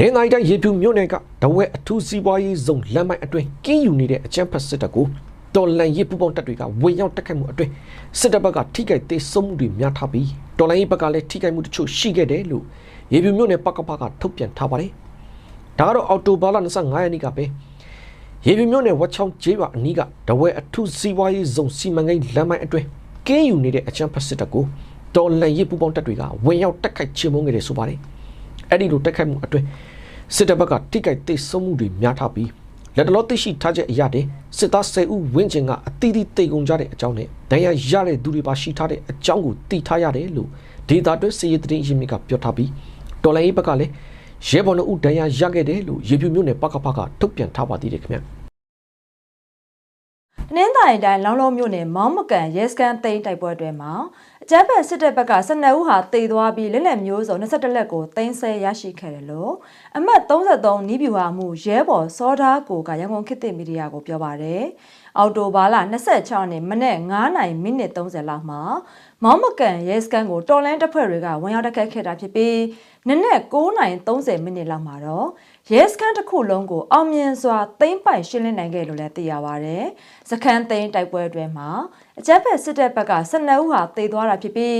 ဒင်းနိုင်တိုင်းရေပြူမြို့နယ်ကတဝဲအထူးစီးပွားရေးဇုံလမ်းမိုက်အတွင်းကင်းယူနေတဲ့အကြမ်းဖက်စစ်တပ်ကိုတော်လန်ရေးပူပေါင်းတပ်တွေကဝင်ရောက်တက်ခတ်မှုအတွင်းစစ်တပ်ဘက်ကထိခိုက်သေးဆုံးမှုတွေများထားပြီးတော်လန်ရေးဘက်ကလည်းထိခိုက်မှုတချို့ရှိခဲ့တယ်လို့ရေပြူမြို့နယ်ပကပကထုတ်ပြန်ထားပါတယ်။ဒါကတော့အော်တိုဘာလ25ရက်နေ့ကပဲရေပြူမြို့နယ်ဝက်ချောင်းကျေးရွာအနီးကတဝဲအထူးစီးပွားရေးဇုံစီမံကိန်းလမ်းမိုက်အတွင်းကင်းယူနေတဲ့အကြမ်းဖက်စစ်တပ်ကိုတော်လန်ရေးပူပေါင်းတပ်တွေကဝင်ရောက်တက်ခတ်ချေမှုန်းခဲ့တယ်ဆိုပါတယ်။ အဲ့ဒီလိုတက်ခတ်မှုအတွင်းစစ်တပ်ဘက်ကတိကျတိတ်ဆုံးမှုတွေများထားပြီးလက်တလောသိရှိထားချက်အရတဲ့စစ်သား10ဦးဝင်းကျင်ကအတီးတီးတိတ်ကုန်ကြတဲ့အကြောင်းနဲ့ဒဏ်ရာရတဲ့သူတွေပါရှိထားတဲ့အကြောင်းကိုသိထားရတယ်လို့ဒေတာတွဲစီရေးသတင်းရင်းမြစ်ကပြောထားပြီးတော်လိုင်းရေးဘက်ကလည်းရဲဘော်တို့ဦးဒဏ်ရာရခဲ့တယ်လို့ရေပြူမြို့နယ်ပကပကထုတ်ပြန်ထားပါသေးတယ်ခင်ဗျာတနင်္သာရီတိုင်းလောင်းလုံးမြို့နယ်မောင်းမကန်ရဲစခန်းသိမ်းတိုက်ပွဲအတွင်းမှာ အကြမ်းဖက်စစ်တပ်ဘက်က12ဦးဟာတေသွားပြီးလက်လက်မျိုးစုံ22လက်ကိုသိမ်းဆဲရရှိခဲ့တယ်လို့အမှတ်33နီးပြူဟာမှုရဲဘော်စောသားကိုကရန်ကုန်ခေတ်သစ်မီဒီယာကိုပြောပါတယ်။အော်တိုဘာလ26ရက်နေ့မနေ့9:30မိနစ်30လောက်မှာမောင်းမကန်ရဲစခန်းကိုတော်လန်တပ်ဖွဲ့တွေကဝင်ရောက်တိုက်ခတ်ခဲ့တာဖြစ်ပြီးနနက်9:30မိနစ်လောက်မှာတော့ရဲစခန်းတစ်ခုလုံးကိုအောင်မြင်စွာသိမ်းပိုက်ရှင်းလင်းနိုင်ခဲ့လို့လည်းသိရပါဗျ။စခန်းသိမ်းတိုက်ပွဲအတွင်းမှာ အကြမ်းဖက်စစ်တပ်ဘက်က12ဦးဟာတေသွားတာဖြစ်ပြီး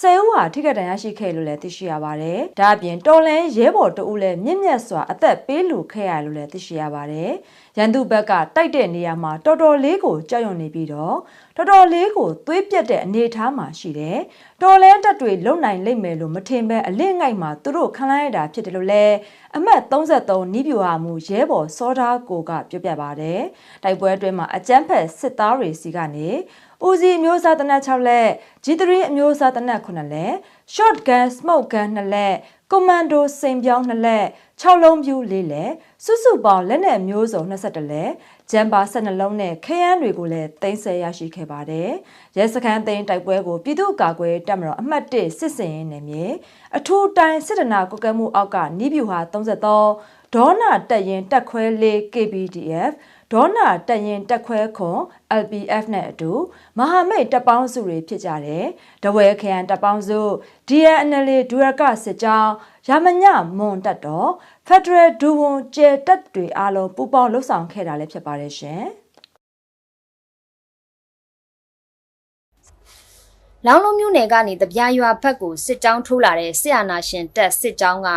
10ဦးဟာထိခိုက်ဒဏ်ရာရှိခဲ့လို့လည်းသိရှိရပါတယ်။ဒါအပြင်တော်လန်ရဲဘော်တအုပ်လည်းမြင့်မြတ်စွာအသက်ပေးလူခဲ့ရလို့လည်းသိရှိရပါတယ်။ရန်သူဘက်ကတိုက်တဲ့နေရာမှာတော်တော်လေးကိုကြောက်ရွံ့နေပြီးတော့တော်တော်လေးကိုသွေးပြက်တဲ့အနေအထားမှာရှိတယ်။တော်လဲတက်တွေလုံနိုင်လိမ့်မယ်လို့မထင်ပဲအလင့်ငိုက်မှာသူတို့ခံလိုက်ရတာဖြစ်တယ်လို့လည်းအမှတ်33နီးပြူဟာမူရဲဘော်စောသားကိုကပြောပြပါတယ်။တိုက်ပွဲအတွင်းမှာအကြမ်းဖက်စစ်သားတွေစီကနေဦးစီအမျိုးအစားတနက်6လက် G3 အမျိုးအစားတနက်9လက် short gun smoke gun 2လက်ကွန်မန်ဒိုစိန်ပြောင်း2လက်6လုံးပြူ4လက်စုစုပေါင်းလက်နက်မျိုးစုံ22လက်ဂျမ်ပါ12လုံးနဲ့ခရမ်းတွေကိုလည်းသိမ်းဆည်းရရှိခဲ့ပါတယ်။ရဲစခန်းသိမ်းတိုက်ပွဲကိုပြည်သူ့ကာကွယ်တပ်မတော်အမှတ်1စစ်စင်ရေးနယ်မြေအထူးတိုင်းစစ်တနာကုကဲမှုအောက်ကနီးပြူဟာ33 ဒေါနာတက်ရင်တက်ခွဲ4 KBDF ဒေါနာတက်ရင်တက်ခွဲခွန် LPF နဲ့အတူမဟာမိတ်တပ်ပေါင်းစုတွေဖြစ်ကြတယ်။တဝဲခရန်တပ်ပေါင်းစု DNL ဒူရကစစ်ကြောင်းရမညမွန်တက်တော့ Federal ဒူဝန်ကျဲတက်တွေအားလုံးပူးပေါင်းလှုပ်ဆောင်ခဲ့တာလည်းဖြစ်ပါတယ်ရှင်။လောင်းလုံးမြို့နယ်ကနေတပြားရွာဘက်ကိုစစ်ကြောင်းထိုးလာတဲ့စစ်အာဏာရှင်တပ်စစ်ကြောင်းက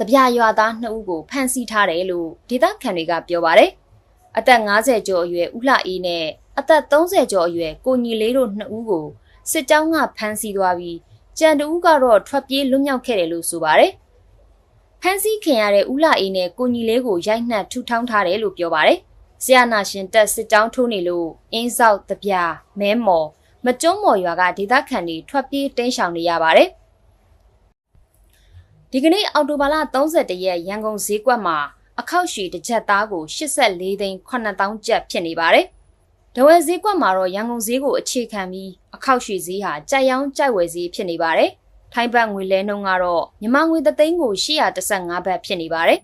တပြားရွာသား2ဦးကိုဖမ်းဆီးထားတယ်လို့ဒေသခံတွေကပြောပါတယ်။အသက်50ကျော်အရွယ်ဦးလှအေးနဲ့အသက်30ကျော်အရွယ်ကိုညီလေးတို့2ဦးကိုစစ်ကြောင်းကဖမ်းဆီးသွားပြီးကြံတဦးကတော့ထွက်ပြေးလွတ်မြောက်ခဲ့တယ်လို့ဆိုပါတယ်။ဖမ်းဆီးခင်ရတဲ့ဦးလှအေးနဲ့ကိုညီလေးကိုရိုက်နှက်ထုထောင်းထားတယ်လို့ပြောပါတယ်။ဆီယနာရှင်တပ်စစ်ကြောင်းထိုးနေလို့အင်းဆောက်တပြားမဲမော်မကျွန်းမော်ရွာကဒေသခံတွေထွက်ပြေးတိမ်းရှောင်နေရပါတယ်။ ဒီကနေ့အော်တိုဘာလ31ရက်ရန်ကုန်ဈေးကွက်မှာအခောက်ရှည်တစ်ချက်သားကို84သိန်း9000ကျပ်ဖြစ်နေပါတယ်။ဒဝဲဈေးကွက်မှာတော့ရန်ကုန်ဈေးကိုအခြေခံပြီးအခောက်ရှည်ဈေးဟာကြိုက်ရောင်းကြိုက်ဝယ်ဈေးဖြစ်နေပါတယ်။ထိုင်းဘတ်ငွေလဲနှုန်းကတော့မြန်မာငွေသသိန်းကို815ဘတ်ဖြစ်နေပါတယ်